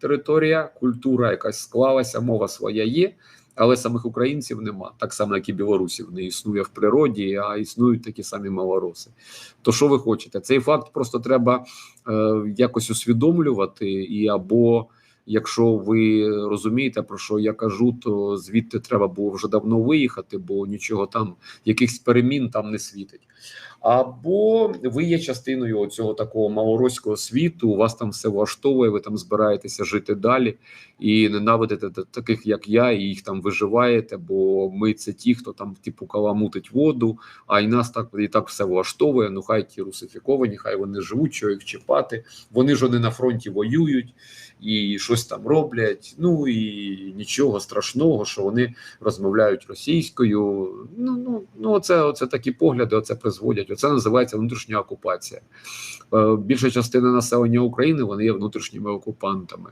територія, культура якась склалася, мова своя є, але самих українців нема. Так само, як і білорусів не існує в природі, а існують такі самі малороси. То що ви хочете? Цей факт просто треба е, якось усвідомлювати, і або якщо ви розумієте, про що я кажу, то звідти треба було вже давно виїхати, бо нічого там, якихось перемін там не світить. Або ви є частиною цього такого малороського світу, у вас там все влаштовує, ви там збираєтеся жити далі і ненавидите таких, як я, і їх там виживаєте, бо ми це ті, хто там типу каламутить воду, а і нас так і так все влаштовує. Ну хай ті русифіковані, хай вони живуть, що їх чіпати. Вони ж вони на фронті воюють і щось там роблять. Ну і нічого страшного, що вони розмовляють російською. Ну ну ну оце, оце такі погляди, оце призводять. Оце називається внутрішня окупація. Е, Більша частина населення України вони є внутрішніми окупантами.